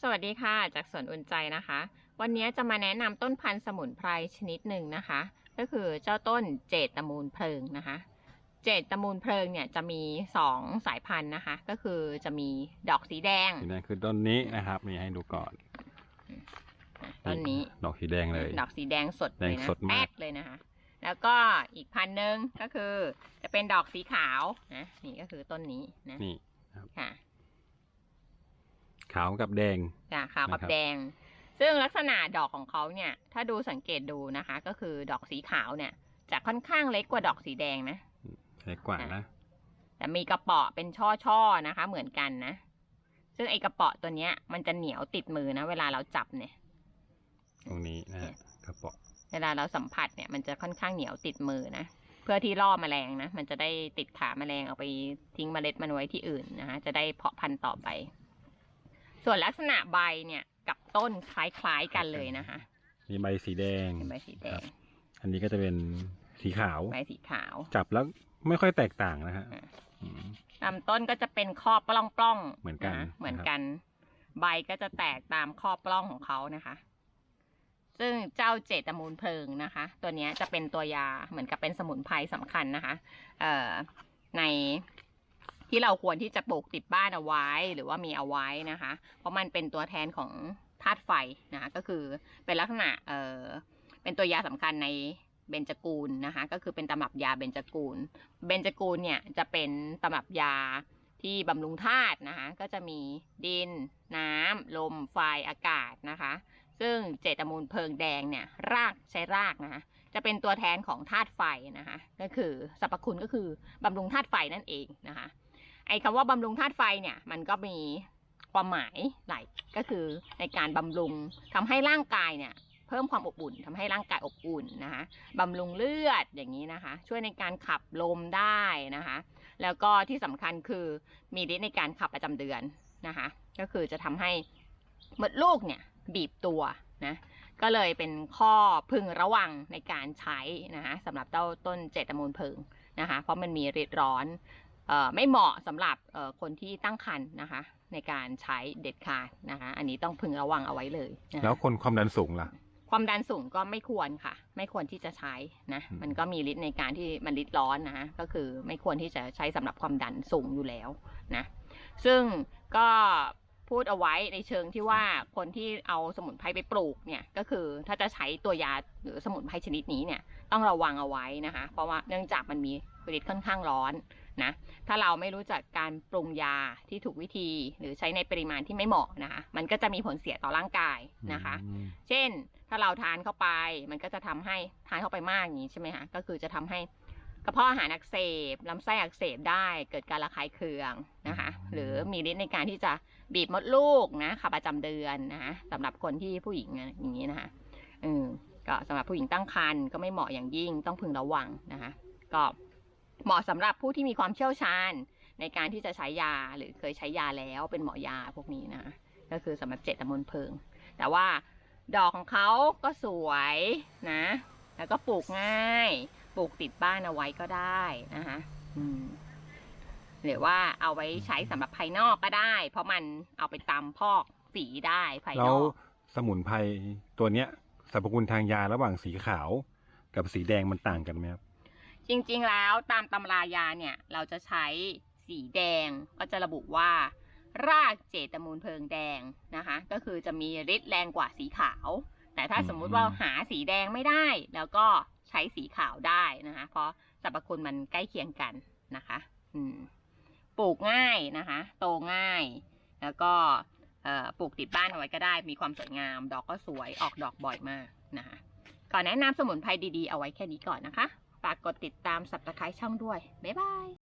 สวัสดีค่ะ จากสวนอุ่นใจนะคะ วันนี้จะมาแนะนำต้นพันธุ์สมุนไพรชนิดหนึ่งนะคะ ก็คือเจ้าต้นเจตตมูลเพลิงนะคะ เจตตมูลเพลิงเนี่ยจะมีสองสายพันธุ์นะคะ ก็คือจะมีดอกสีแดงสีแดงคือต้นนี้นะครับมีให้ดูก่อนต้นนี้ดอกสีแดงเลย ดอกสีแดงสดเลยแดนะงสดมากแป๊ดเลยนะคะ แล้วก็อีกพันธุ์หนึ่งก็คือ จะเป็นดอกสีขาวนะนี่ก็คือต้นนี้นะนี่ค่ะ ขาวกับแดงค่ะขาวกับนะครับแดง ซึ่งลักษณะดอกของเขาเนี่ย ถ้าดูสังเกตดูนะคะ ก็คือดอกสีขาวเนี่ยจะค่อนข้างเล็กกว่าดอกสีแดงนะเล็กกว่านะแต่มีกระเปาะเป็นช่อๆนะคะ เหมือนกันนะซึ่งไอกระเปาะตัวเนี้ย มันจะเหนียวติดมือนะเวลาเราจับเนี่ย ตรงนี้นะฮะกระเป๋อเวลาเราสัมผัสเนี่ยมันจะค่อนข้างเหนียวติดมือนะเพื่อที่ล่อแมลงนะมันจะได้ติดขาแมลงเอาไปทิ้งเมล็ดมันไว้ที่อื่นนะคะจะได้เพาะพันธุ์ต่อไป ส่วนลักษณะใบเนี่ยกับต้นคล้ายๆกันเลยนะคะ มีใบสีแดงเป็นใบสีแดง อันนี้ก็จะเป็นสีขาว ใบสีขาว จับแล้วไม่ค่อยแตกต่างนะฮะอ่า อืม ลำต้นก็จะเป็นข้อปล้องปล้องๆเหมือนกันะเหมือนกัน ใบก็จะแตกตามข้อปล้องของเขานะคะ ซึ่งเจ้าเจตมูลเพลิงนะคะ ตัวเนี้ยจะเป็นตัวยาเหมือนกับเป็นสมุนไพรสำคัญนะคะ เอ่อใน ที่เราควรที่จะปลูกติดบ้านเอาไว้ หรือว่ามีเอาไว้นะคะ เพราะมันเป็นตัวแทนของธาตุไฟนะคะก็คือเป็นลักษณะเอ่อเป็นตัวยาสำคัญในเบญจกูลนะคะ ก็คือเป็นตำรับยาเบญจกูล เบญจกูลเนี่ยจะเป็นตำรับยาที่บำรุงธาตุนะคะ ก็จะมีดิน น้ำ ลม ไฟ อากาศนะคะ ซึ่งเจตมูลเพลิงแดงเนี่ย รากใช้รากนะคะ จะเป็นตัวแทนของธาตุไฟนะคะ ก็คือสรรพคุณก็คือบำรุงธาตุไฟนั่นเองนะคะ ไอ้คำว่าบำรุงธาตุไฟเนี่ย มันก็มีความหมายหลายก็คือในการบำรุงทำให้ร่างกายเนี่ย เพิ่มความอบอุ่นทำให้ร่างกายอบอุ่นนะคะบำรุงเลือดอย่างนี้นะคะ ช่วยในการขับลมได้นะคะ แล้วก็ที่สำคัญคือมีฤทธิ์ในการขับประจำเดือนนะคะ ก็คือจะทำให้มดลูกเนี่ยบีบตัวนะก็เลยเป็นข้อพึงระวังในการใช้นะคะสำหรับเต้าต้นเจตมูลเพิงนะคะ เพราะมันมีฤทธิ์ร้อน ไม่เหมาะสำหรับเอ่อคนที่ตั้งครรภ์นะคะ ในการใช้เด็ดขาดนะคะ อันนี้ต้องพึงระวังเอาไว้เลยนะคะแล้วคนความดันสูงล่ะ ความดันสูงก็ไม่ควรค่ะ ไม่ควรที่จะใช้นะอืมมันก็มีฤทธิ์ในการที่มันฤทธิ์ร้อนนะก็คือไม่ควรที่จะใช้สำหรับความดันสูงอยู่แล้วนะซึ่งก็ พูดเอาไว้ในเชิงที่ว่าคนที่เอาสมุนไพรไปปลูกเนี่ยก็คือถ้าจะใช้ตัวยาหรือสมุนไพรชนิดนี้เนี่ยต้องระวังเอาไว้นะคะ เพราะว่าเนื่องจากมันมีฤทธิ์ค่อนข้างร้อนนะถ้าเราไม่รู้จักการปรุงยาที่ถูกวิธีหรือใช้ในปริมาณที่ไม่เหมาะนะคะมันก็จะมีผลเสียต่อร่างกายนะคะอืมเช่นถ้าเราทานเข้าไป มันก็จะทำให้ทานเข้าไปมากอย่างนี้ใช่ไหมคะก็คือจะทำให้ กระเพาะอาหารอักเสบลำไส้อักเสบได้เกิดการระคายเคืองนะคะ หรือมีฤทธิ์ในการที่จะบีบมดลูกนะขับประจำเดือนนะคะสำหรับคนที่ผู้หญิงอย่างนี้นะคะเออก็สำหรับผู้หญิงตั้งครรภ์ก็ไม่เหมาะอย่างยิ่งต้องพึงระวังนะคะ ก็เหมาะสำหรับผู้ที่มีความเชี่ยวชาญในการที่จะใช้ยาหรือเคยใช้ยาแล้วเป็นหมอยาพวกนี้นะก็คือสำหรับเจตตะมนเพลิง แต่ว่าดอกของเขาก็สวยนะ แล้วก็ปลูกง่ายป ลูกติดบ้านเอาไว้ก็ได้นะคะอืมหรือว่าเอาไว้ใช้สำหรับภายนอกก็ได้ เพราะมันเอาไปตำพอกสีได้ภายแล้นวอกสมุนไพรตัวเนี้ยสรรพคุณทางยาระหว่างสีขาวกับสีแดงมันต่างกันไหมครับ จริงๆ แล้วตามตำรายาเนี่ย เราจะใช้สีแดงก็จะระบุว่า รากเจตมูลเพลิงแดงนะคะ ก็คือจะมีฤทธิ์แรงกว่าสีขาว แต่ถ้าอืม สมมุติว่าหาสีแดงไม่ได้ แล้วก็ ใช้สีขาวได้นะคะ เพราะสรรพคุณมันใกล้เคียงกันนะคะ อืม ปลูกง่ายนะคะ โตง่าย แล้วก็ปลูกติดบ้านเอาไว้ก็ได้ มีความสวยงาม ดอกก็สวย ออกดอกบ่อยมากนะคะก่อนแนะนำสมุนไพรดีๆ เอาไว้แค่นี้ก่อนนะคะ ฝากกดติดตามสับตะไคร้ช่องด้วย บ๊ายบาย